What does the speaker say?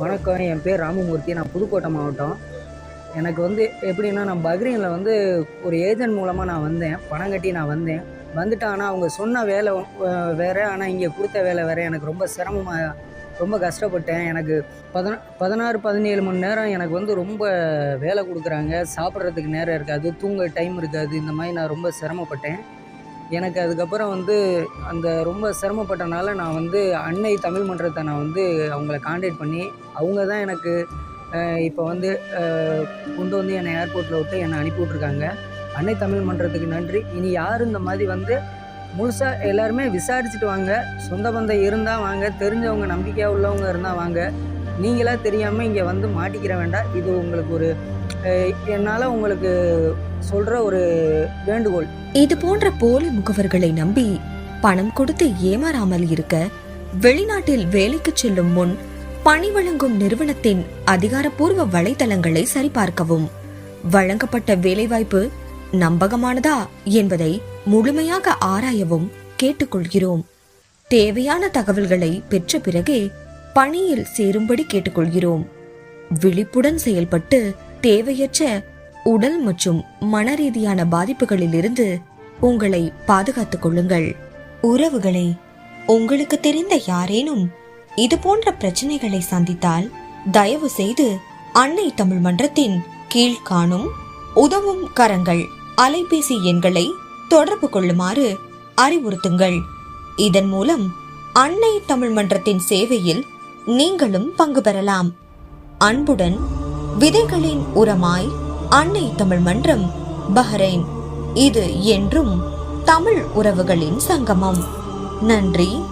வணக்கம். என் பேர் ராமமூர்த்தி. நான் புதுக்கோட்டை மாவட்டம். எனக்கு வந்து எப்படின்னா நான் பக்ரீனில் வந்து ஒரு ஏஜென்ட் மூலமாக நான் வந்தேன். பணம் கட்டி நான் வந்தேன். வந்துட்டேன் ஆனால் அவங்க சொன்ன வேலை வேறு. ஆனால் இங்கே கொடுத்த வேலை வேறு. எனக்கு ரொம்ப சிரமமாக ரொம்ப கஷ்டப்பட்டேன். எனக்கு பதினா பதினாறு பதினேழு மணி நேரம் எனக்கு வந்து ரொம்ப வேலை கொடுக்குறாங்க. சாப்பிட்றதுக்கு நேரம் இருக்காது. தூங்க டைம் இருக்காது. இந்த மாதிரி நான் ரொம்ப சிரமப்பட்டேன். எனக்கு அதுக்கப்புறம் வந்து அந்த ரொம்ப சிரமப்பட்டனால நான் வந்து அன்னை தமிழ் மன்றத்தை நான் வந்து அவங்கள காண்டாக்ட் பண்ணி அவங்க தான் எனக்கு இப்போ வந்து கொண்டு வந்து என்னை ஏர்போர்ட்டில் விட்டு என்னை அனுப்பி விட்ருக்காங்க அன்னை தமிழ் மன்றத்துக்கு நன்றி. இனி யாரும் இந்த மாதிரி வந்து முழுசாக எல்லாருமே விசாரிச்சுட்டு வாங்க. சொந்த பந்தம் இருந்தால் வாங்க. தெரிஞ்சவங்க நம்பிக்கையாக உள்ளவங்க இருந்தால் வாங்க. நீங்களாக தெரியாமல் இங்கே வந்து மாட்டிக்கிற வேண்டாம். இது உங்களுக்கு ஒரு என்னால் உங்களுக்கு சொல்கிற ஒரு வேண்டுகோள். இது போன்ற போலி முகவர்களை நம்பி பணம் கொடுத்து ஏமாறாமல் இருக்க வெளிநாட்டில் வேலைக்கு செல்லும் முன் பணி வழங்கும் நிறுவனத்தின் அதிகாரப்பூர்வ வலைதளங்களை சரிபார்க்கவும். வழங்கப்பட்ட வேலைவாய்ப்பு நம்பகமானதா என்பதை முழுமையாக ஆராயவும் கேட்டுக்கொள்கிறோம். தேவையான தகவல்களை பெற்ற பிறகே பணியில் சேரும்படி கேட்டுக்கொள்கிறோம். விழிப்புடன் செயல்பட்டு தேவையற்ற உடல் மற்றும் மன ரீதியான பாதிப்புகளிலிருந்து உங்களை பாதுகாத்துக் கொள்ளுங்கள். உறவுகளை உங்களுக்கு தெரிந்த யாரேனும் இது போன்ற பிரச்சனைகளை சந்தித்தால் தயவு செய்து அன்னை தமிழ் மன்றத்தின் கீழ் காணும் உதவும் கரங்கள் அலைபேசி எண்களை தொடர்பு கொள்ளுமாறு அறிவுறுத்துங்கள். இதன் மூலம் அன்னை தமிழ் மன்றத்தின் சேவையில் நீங்களும் பங்கு பெறலாம். அன்புடன் விதைகளின் உரமாய் அன்னை தமிழ் மன்றம் பஹ்ரைன். இது என்றும் தமிழ் உறவுகளின் சங்கமம். நன்றி.